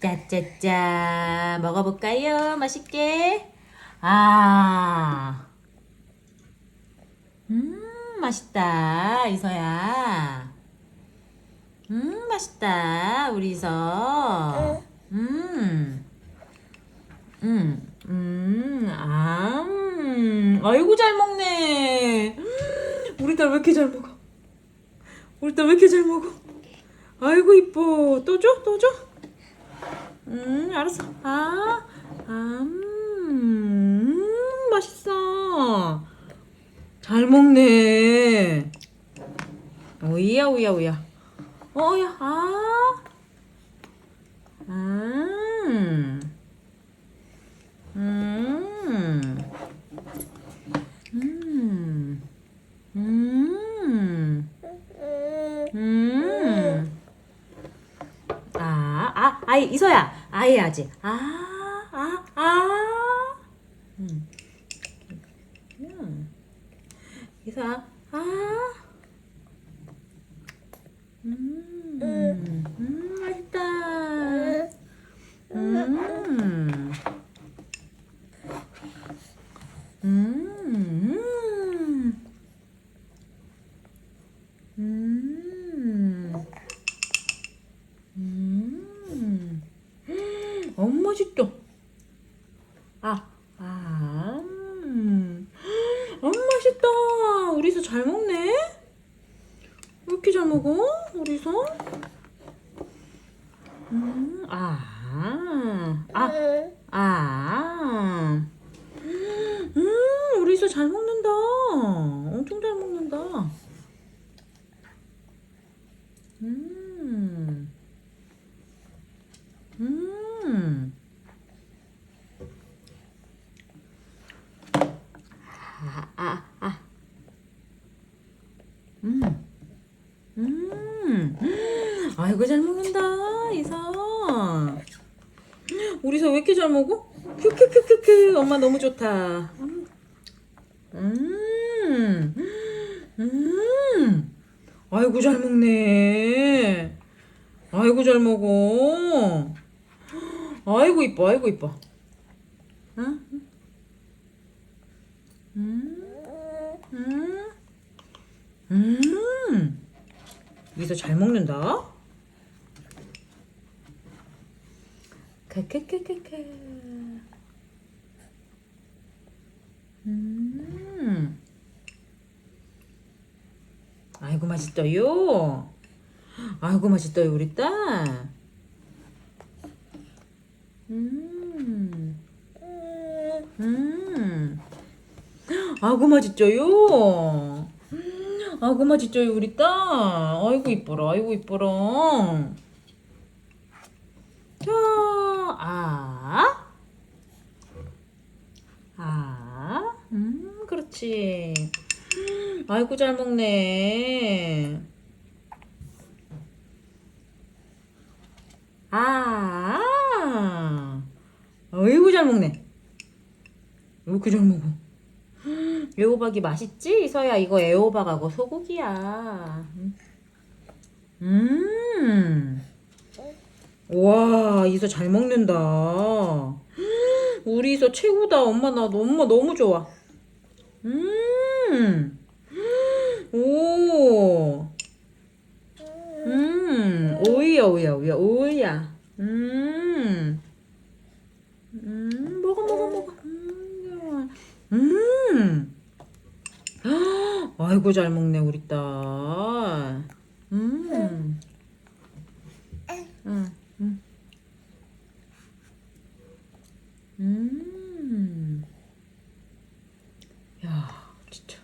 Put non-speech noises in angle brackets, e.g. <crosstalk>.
짜짜짜 먹어볼까요? 맛있게. 아, 음 맛있다 이서야. 음 맛있다 우리 이서. 음, 음, 음, 아, 음. 아이고 잘 먹네. 음, 우리 딸 왜 이렇게 잘 먹어? 우리 딸 왜 이렇게 잘 먹어? 아이고 이뻐. 또 줘? 또 줘? 음, 알았어. 아, 아, 음, 맛있어. 잘 먹네. 오이야, 오이야, 오이야. 어야, 아, 음, 음, 음, 음, 음. 아, 아, 아이, 이서야. 아 해야지. 아, 아, 아. 음. 음. 이서야. 아. 음. 음, 맛있다. 음. 음. 음. 음. 엄마 맛있다. 아, 아, 음. 엄마 맛있다. 우리 서 잘 먹네. 왜 이렇게 잘 먹어? 우리 서? 음, 아, 아, 아. 음, 우리 서 잘 먹는다. 엄청 잘 먹는다. 음. 음. 아, 아, 아. 음. 음. 아이고, 잘 먹는다, 이서. 우리 서왜 이렇게 잘 먹어? 큐큐큐큐큐. 엄마 너무 좋다. 음. 음. 아이고, 잘 먹네. 아이고, 잘 먹어. 아이고, 이뻐, 아이고, 이뻐. 응? 음. 음. 음. 이서 잘 먹는다. 캐캐캐캐캐. 음. 아이고 맛있어요. 아이고 맛있어요 우리 딸. 음. 음. 아구 맛있죠요. 아구 맛있죠요 우리 딸. 아이고 이뻐라. 아이고 이뻐라. 자, 아. 아. 음, 그렇지. 아이고 잘 먹네. 아. 아이고 잘 먹네. 왜 이렇게 잘 먹어? 애호박이 맛있지? 이서야 이거 애호박하고 소고기야. 음. 와 이서 잘 먹는다. <gasps> 우리 이서 최고다. 엄마 나 엄마 너무 좋아. 음. <gasps> 오. 음. 오이야 오이야 오이야 오이야. 음. 음. 먹어 먹어 먹어. 음. 음. 아이고 잘 먹네 우리 딸. 음. 응. 음. 음. 야, 진짜.